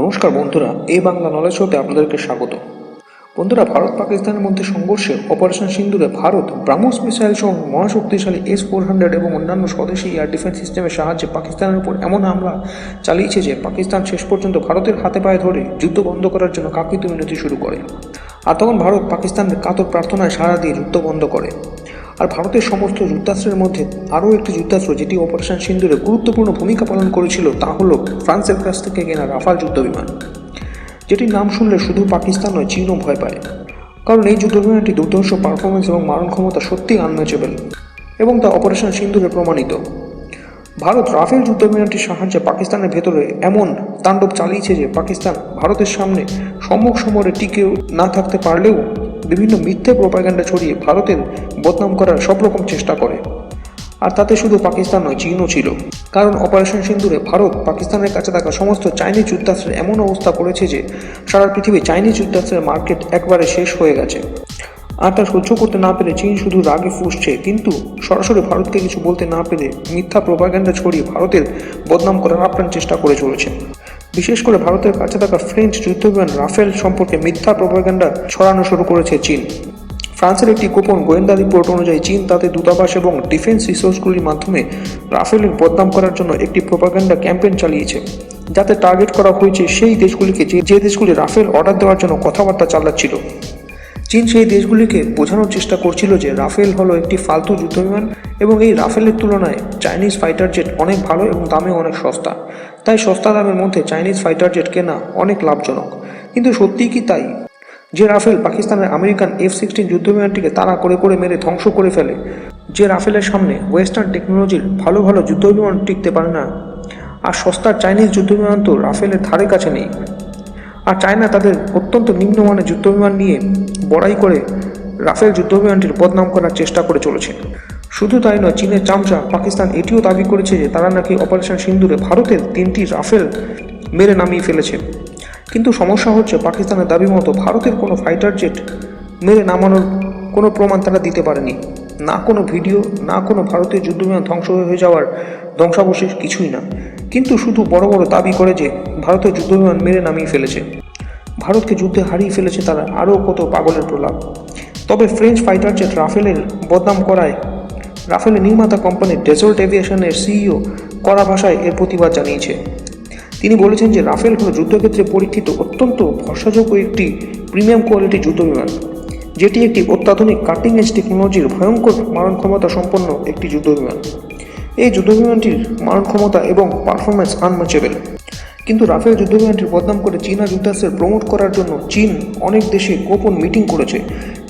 নমস্কার বন্ধুরা এই বাংলা নলেজ শোতে আপনাদেরকে স্বাগত। বন্ধুরা, ভারত পাকিস্তানের মধ্যে সংঘর্ষে অপারেশন সিন্দুরে ভারত ব্রাহ্মস মিসাইল সহ মহাশক্তিশালী এস ফোর হান্ড্রেড এবং অন্যান্য স্বদেশী এয়ার ডিফেন্স সিস্টেমের সাহায্যে পাকিস্তানের উপর এমন হামলা চালিয়েছে যে পাকিস্তান শেষ পর্যন্ত ভারতের হাতে পায়ে ধরে যুদ্ধ বন্ধ করার জন্য কাকৃত মিনতি শুরু করে। আর তখন ভারত পাকিস্তানের কাতর প্রার্থনায় সারা দিয়ে যুদ্ধ বন্ধ করে। আর ভারতের সমস্ত যুদ্ধাস্ত্রের মধ্যে আরও একটি যুদ্ধাস্ত্র যেটি অপারেশন সিন্দুরে গুরুত্বপূর্ণ ভূমিকা পালন করেছিল তা হল ফ্রান্সের কাছ থেকে কেনা রাফাল যুদ্ধবিমান। যেটির নাম শুনলে শুধু পাকিস্তান নয়, চীনও ভয় পায়। কারণ এই যুদ্ধবিমানটি দুর্ধর্ষ পারফরমেন্স এবং মারণ ক্ষমতা সত্যিই আনম্যাচেবল এবং তা অপারেশন সিন্দুরে প্রমাণিত। ভারত রাফেল যুদ্ধবিমানটির সাহায্যে পাকিস্তানের ভেতরে এমন তাণ্ডব চালিয়েছে যে পাকিস্তান ভারতের সামনে সম্মুখ সমরে টিকেও না থাকতে পারলেও বিভিন্ন মিথ্যে প্রোপাগান্ডা ছড়িয়ে ভারতের বদনাম করার সব রকম চেষ্টা করে। আর তাতে শুধু পাকিস্তান নয়, চীনও ছিল। কারণ অপারেশন সিন্দুরে ভারত পাকিস্তানের কাছে থাকা সমস্ত চাইনিজ যুদ্ধাস্ত্রের এমন অবস্থা করেছে যে, সারা পৃথিবী চাইনিজ যুদ্ধাস্ত্রের মার্কেট একবারে শেষ হয়ে গেছে। আর তা সহ্য করতে না পেরে চীন শুধু রাগে ফুসছে। কিন্তু সরাসরি ভারতকে কিছু বলতে না পেরে মিথ্যা প্রোপাগান্ডা ছড়িয়ে ভারতের বদনাম করার আপ্রাণ চেষ্টা করে চলেছে। বিশেষ করে ভারতের কাছে থাকা ফ্রেঞ্চ যুদ্ধবিমান রাফেল সম্পর্কে মিথ্যা প্রোপাগান্ডা ছড়ানো শুরু করেছে চীন। ফ্রান্সের একটি গোপন গোয়েন্দা রিপোর্ট অনুযায়ী চীন তাদের দূতাবাস এবং ডিফেন্স রিসোর্সগুলির মাধ্যমে রাফেলের বদনাম করার জন্য একটি প্রোপাগান্ডা ক্যাম্পেন চালিয়েছে, যাতে টার্গেট করা হয়েছে সেই দেশগুলিকে যে যে দেশগুলি রাফেল অর্ডার দেওয়ার জন্য কথাবার্তা চালাচ্ছিল। চীন সেই দেশগুলিকে বোঝানোর চেষ্টা করছিল যে রাফেল হলো একটি ফালতু যুদ্ধবিমান এবং এই রাফেলের তুলনায় চাইনিজ ফাইটার জেট অনেক ভালো এবং দামে অনেক সস্তা। তাই সস্তা দামের মধ্যে চাইনিজ ফাইটার জেট কেনা অনেক লাভজনক। কিন্তু সত্যিই কি তাই? যে রাফেল পাকিস্তানের আমেরিকান এফ সিক্সটিন যুদ্ধবিমানটিকে তাড়া করে করে মেরে ধ্বংস করে ফেলে, যে রাফেলের সামনে ওয়েস্টার্ন টেকনোলজির ভালো ভালো যুদ্ধবিমান টিকতে পারে না। আর সস্তার চাইনিজ যুদ্ধবিমান তো রাফেলের ধারে কাছে নেই। আর চায়না তাদের অত্যন্ত নিম্নমানের যুদ্ধবিমান নিয়ে বড়াই করে রাফেল যুদ্ধবিমানটির বদনাম করার চেষ্টা করে চলেছে। শুধু তাই নয়, চীনের চামচা পাকিস্তান এটিও দাবি করেছে যে তারা নাকি অপারেশন সিন্দুরে ভারতের তিনটি রাফেল মেরে নামিয়ে ফেলেছে। কিন্তু সমস্যা হচ্ছে পাকিস্তানের দাবি মতো ভারতের কোনো ফাইটার জেট মেরে নামানোর কোনো প্রমাণ তারা দিতে পারেনি। না কোনো ভিডিও, না কোনো ভারতীয় যুদ্ধবিমান ধ্বংস হয়ে যাওয়ার ধ্বংসাবশেষ কিছুই না। কিন্তু শুধু বড় বড় দাবি করে যে ভারতীয় যুদ্ধবিমান মেরে নামিয়ে ফেলেছে। ভারতকে যুদ্ধে হারিয়ে ফেলেছে তারা। আরও কত পাগলের প্রলাপ। তবে ফ্রেঞ্চ ফাইটার জেট রাফেলের বদনাম করায় রাফেলের নির্মাতা কোম্পানি ডেজর্ট এভিয়েশনের সিইও কড়া ভাষায় এর প্রতিবাদ জানিয়েছে। তিনি বলেছেন যে রাফেল হল যুদ্ধক্ষেত্রে পরীক্ষিত অত্যন্ত ভরসাযোগ্য একটি প্রিমিয়াম কোয়ালিটি যুদ্ধ বিমান, যেটি একটি অত্যাধুনিক কাটিং এজ টেকনোলজির ভয়ঙ্কর মারণ ক্ষমতা সম্পন্ন একটি যুদ্ধ বিমান। এই যুদ্ধ বিমানটির মারণ ক্ষমতা এবং পারফরম্যান্স আনম্যাচেবল কিন্তু রাফেল যুদ্ধবিমানটির বদনাম করে চীনা যুদ্ধাস্ত্রের প্রমোট করার জন্য চীন অনেক দেশে গোপন মিটিং করেছে।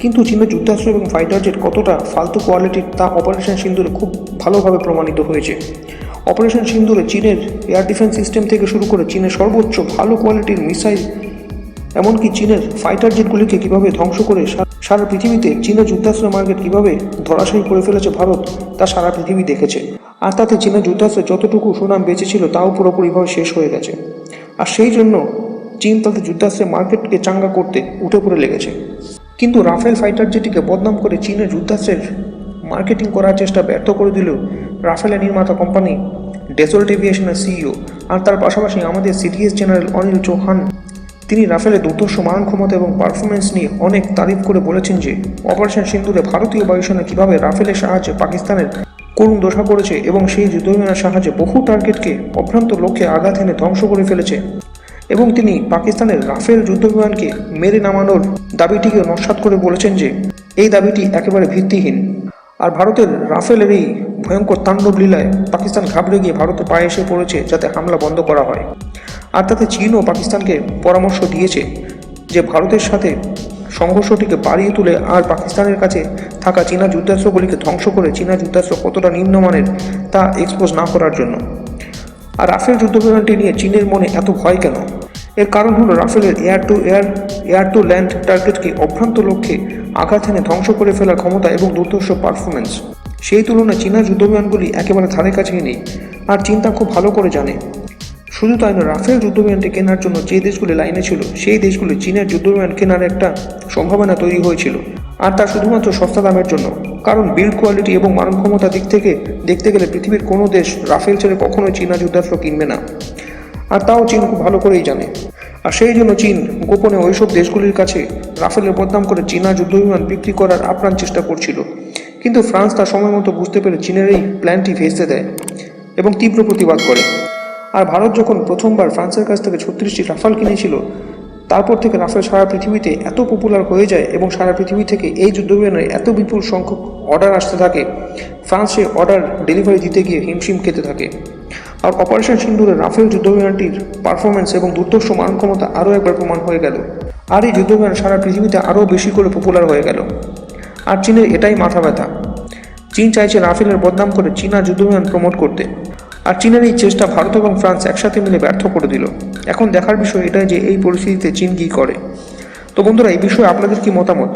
কিন্তু চীনের যুদ্ধাস্ত্র এবং ফাইটার জেট কতটা ফালতু কোয়ালিটির তা অপারেশন সিন্দুরে খুব ভালোভাবে প্রমাণিত হয়েছে। অপারেশন সিন্দুরে চীনের এয়ার ডিফেন্স সিস্টেম থেকে শুরু করে চীনের সর্বোচ্চ ভালো কোয়ালিটির মিসাইল এমনকি চীনের ফাইটার জেটগুলিকে কীভাবে ধ্বংস করে সারা পৃথিবীতে চীনের যুদ্ধাস্ত্র মার্কেট কীভাবে ধরাশায়ী করে ফেলেছে ভারত, তা সারা পৃথিবী দেখেছে। আর তাতে চীনের যুদ্ধাস্ত্রের যতটুকু সুনাম বেঁচেছিল, তাও পুরোপুরিভাবে শেষ হয়ে গেছে। আর সেই জন্য চীন তাদের যুদ্ধাস্ত্রের মার্কেটকে চাঙ্গা করতে উঠে পড়ে লেগেছে। কিন্তু রাফেল ফাইটার জেটিকে বদনাম করে চীনের যুদ্ধাস্ত্রের মার্কেটিং করার চেষ্টা ব্যর্থ করে দিলেও রাফেলের নির্মাতা কোম্পানি ডেসল্ট এভিয়েশনের সিইও। আর তার পাশাপাশি আমাদের সিডিএস জেনারেল অনিল চৌহান, তিনি রাফেলের দুর্ধর্ষ মারণ ক্ষমতা এবং পারফরমেন্স নিয়ে অনেক তারিফ করে বলেছেন যে, অপারেশন সিন্ধুরে ভারতীয় বায়ুসেনা কীভাবে রাফেলের সাহায্যে পাকিস্তানের করুণ দশা করেছে এবং সেই যুদ্ধবিমানের সাহায্যে বহু টার্গেটকে অভ্রান্ত লক্ষ্যে আঘাত এনে ধ্বংস করে ফেলেছে। এবং তিনি পাকিস্তানের রাফেল যুদ্ধবিমানকে মেরে নামানোর দাবিটিকে নস্বাত করে বলেছেন যে, এই দাবিটি একেবারে ভিত্তিহীন। আর ভারতের রাফেলের এই ভয়ঙ্কর তাণ্ডব লীলায় পাকিস্তান ঘাবড়ে গিয়ে ভারতের পায়ে এসে পড়েছে যাতে হামলা বন্ধ করা হয়। আর তাতে চীনও পাকিস্তানকে পরামর্শ দিয়েছে যে, ভারতের সাথে সংঘর্ষটিকে বাড়িয়ে তুলে আর পাকিস্তানের কাছে থাকা চীনা যুদ্ধাস্ত্রগুলিকে ধ্বংস করে চীনা যুদ্ধাস্ত্র কতটা নিম্নমানের তা এক্সপোজ না করার জন্য। আর রাফেল যুদ্ধবিমানটি নিয়ে চীনের মনে এত ভয় কেন? এর কারণ হলো রাফেলের air to air air to land টার্গেটকে অভ্রান্ত লক্ষ্যে আঘাত এনে ধ্বংস করে ফেলার ক্ষমতা এবং দুর্ধর্ষ পারফরমেন্স সেই তুলনায় চীনা যুদ্ধবিমানগুলি একেবারে ধারে কাছেই নেই। আর চীন তা খুব ভালো করে জানে। শুধু তাই নয়, রাফেল যুদ্ধবিমানটি কেনার জন্য যে দেশগুলি লাইনে ছিল, সেই দেশগুলি চীনের যুদ্ধবিমান কেনার একটা সম্ভাবনা তৈরি হয়েছিল। আর তা শুধুমাত্র সস্তা দামের জন্য। কারণ বিল্ড কোয়ালিটি এবং মারণ ক্ষমতা দিক থেকে দেখতে গেলে পৃথিবীর কোনো দেশ রাফেল ছেড়ে কখনোই চীনা যুদ্ধাস্ত্র কিনবে না। আর তাও চীন খুব ভালো করেই জানে। আর সেই জন্য চীন গোপনে ওইসব দেশগুলির কাছে রাফেলের বদনাম করে চীনা যুদ্ধবিমান বিক্রি করার আপ্রাণ চেষ্টা করছিল। কিন্তু ফ্রান্স তার সময় মতো বুঝতে পেরে চীনের এই প্ল্যানটি ভেস্তে দেয় এবং তীব্র প্রতিবাদ করে। আর ভারত যখন প্রথমবার ফ্রান্সের কাছ থেকে ছত্রিশটি রাফাল কিনেছিল, তারপর থেকে রাফেল সারা পৃথিবীতে এত পপুলার হয়ে যায় এবং সারা পৃথিবী থেকে এই যুদ্ধবিমানের এত বিপুল সংখ্যক অর্ডার আসতে থাকে, ফ্রান্স সেই অর্ডার ডেলিভারি দিতে গিয়ে হিমশিম খেতে থাকে। আর অপারেশন সিন্দুরের রাফেল যুদ্ধবিমানটির পারফরমেন্স এবং দুর্ধর্ষ মান ক্ষমতা আরও একবার প্রমাণ হয়ে গেল। আর এই যুদ্ধবিমান সারা পৃথিবীতে আরও বেশি করে পপুলার হয়ে গেল। আর চীনের এটাই মাথা ব্যথা। চীন চাইছে রাফেলের বদনাম করে চীনা যুদ্ধবিমান প্রমোট করতে। আর চীনের এই চেষ্টা ভারত এবং ফ্রান্স একসাথে মিলে ব্যর্থ করে দিল। এখন দেখার বিষয় এটাই যে এই পরিস্থিতিতে চীন কী করে। তো বন্ধুরা, এই বিষয়ে আপনাদের কি মতামত?